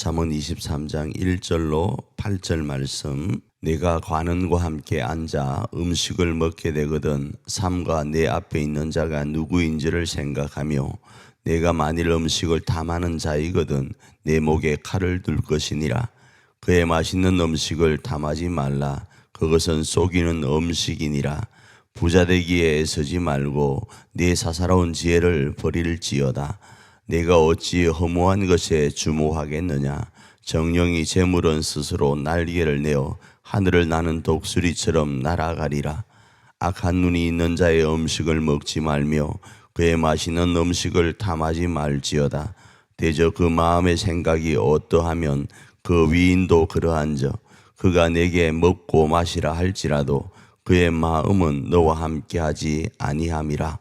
잠언 23장 1절로 8절 말씀. 내가 관원과 함께 앉아 음식을 먹게 되거든 삼가 내 앞에 있는 자가 누구인지를 생각하며 내가 만일 음식을 탐하는 자이거든 내 목에 칼을 둘 것이니라. 그의 맛있는 음식을 탐하지 말라. 그것은 속이는 음식이니라. 부자 되기에 애쓰지 말고 네 사사로운 지혜를 버릴지어다 내가 어찌 허무한 것에 주목하겠느냐? 정령이 재물은 스스로 날개를 내어 하늘을 나는 독수리처럼 날아가리라. 악한 눈이 있는 자의 음식을 먹지 말며 그의 마시는 음식을 탐하지 말지어다. 대저 그 마음의 생각이 어떠하면 그 위인도 그러한저 그가 내게 먹고 마시라 할지라도 그의 마음은 너와 함께하지 아니함이라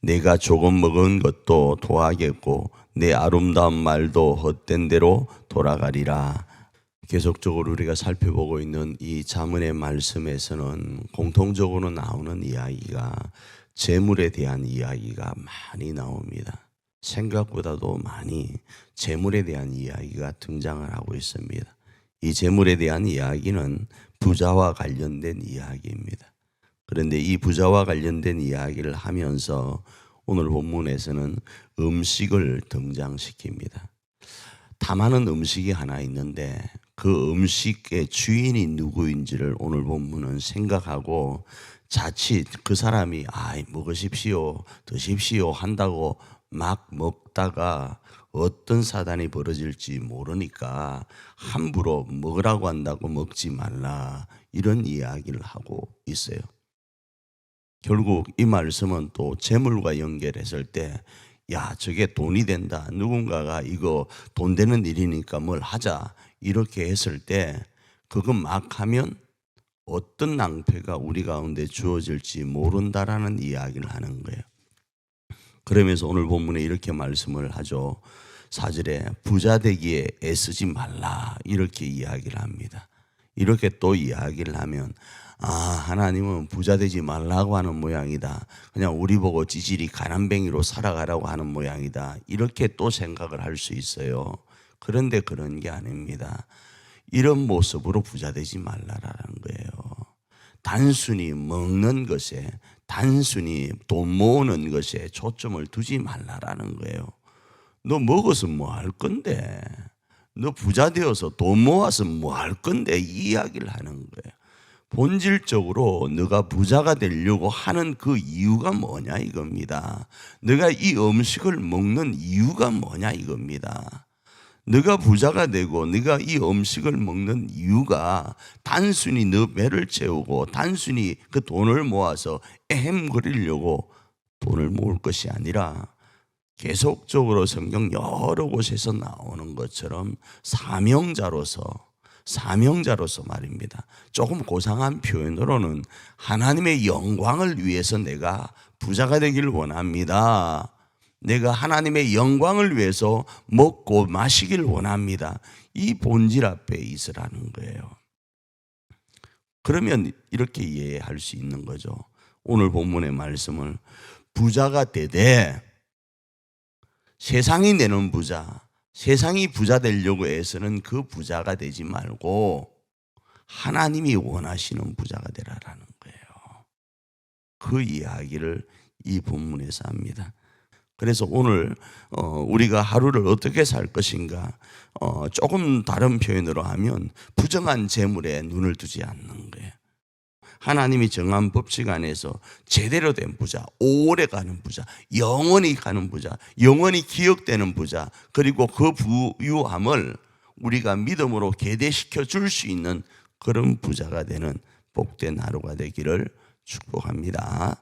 내가 조금 먹은 것도 토하겠고 내 아름다운 말도 헛된 대로 돌아가리라. 계속적으로 우리가 살펴보고 있는 이 자문의 말씀에서는 공통적으로 나오는 이야기가 재물에 대한 이야기가 많이 나옵니다. 생각보다도 많이 재물에 대한 이야기가 등장을 하고 있습니다. 이 재물에 대한 이야기는 부자와 관련된 이야기입니다. 그런데 이 부자와 관련된 이야기를 하면서 오늘 본문에서는 음식을 등장시킵니다. 탐하는 음식이 하나 있는데 그 음식의 주인이 누구인지를 오늘 본문은 생각하고 자칫 그 사람이 아이 먹으십시오 드십시오 한다고 막 먹다가 어떤 사단이 벌어질지 모르니까 함부로 먹으라고 한다고 먹지 말라 이런 이야기를 하고 있어요. 결국 이 말씀은 또 재물과 연결했을 때, 야, 저게 돈이 된다. 누군가가 이거 돈 되는 일이니까 뭘 하자. 이렇게 했을 때, 그거 막 하면 어떤 낭패가 우리 가운데 주어질지 모른다라는 이야기를 하는 거예요. 그러면서 오늘 본문에 이렇게 말씀을 하죠. 사절에 부자 되기에 애쓰지 말라. 이렇게 이야기를 합니다. 이렇게 또 이야기를 하면 아, 하나님은 부자 되지 말라고 하는 모양이다. 그냥 우리 보고 지질이 가난뱅이로 살아가라고 하는 모양이다. 이렇게 또 생각을 할 수 있어요. 그런데 그런 게 아닙니다. 이런 모습으로 부자 되지 말라라는 거예요. 단순히 먹는 것에, 단순히 돈 모으는 것에 초점을 두지 말라라는 거예요. 너 먹어서 뭐 할 건데? 너 부자 되어서 돈 모아서 뭐 할 건데? 이 이야기를 하는 거예요. 본질적으로 너가 부자가 되려고 하는 그 이유가 뭐냐 이겁니다. 너가 이 음식을 먹는 이유가 뭐냐 이겁니다. 너가 부자가 되고 네가 이 음식을 먹는 이유가 단순히 너 배를 채우고 단순히 그 돈을 모아서 에헴거리려고 돈을 모을 것이 아니라 계속적으로 성경 여러 곳에서 나오는 것처럼 사명자로서 사명자로서 말입니다. 조금 고상한 표현으로는 하나님의 영광을 위해서 내가 부자가 되기를 원합니다. 내가 하나님의 영광을 위해서 먹고 마시길 원합니다. 이 본질 앞에 있으라는 거예요. 그러면 이렇게 이해할 수 있는 거죠. 오늘 본문의 말씀을 부자가 되되 세상이 내는 부자, 세상이 부자 되려고 해서는 그 부자가 되지 말고 하나님이 원하시는 부자가 되라라는 거예요. 그 이야기를 이 본문에서 합니다. 그래서 오늘 어, 우리가 하루를 어떻게 살 것인가 어, 조금 다른 표현으로 하면 부정한 재물에 눈을 두지 않는 거예요. 하나님이 정한 법칙 안에서 제대로 된 부자, 오래 가는 부자, 영원히 가는 부자, 영원히 기억되는 부자, 그리고 그 부유함을 우리가 믿음으로 계대시켜 줄 수 있는 그런 부자가 되는 복된 하루가 되기를 축복합니다.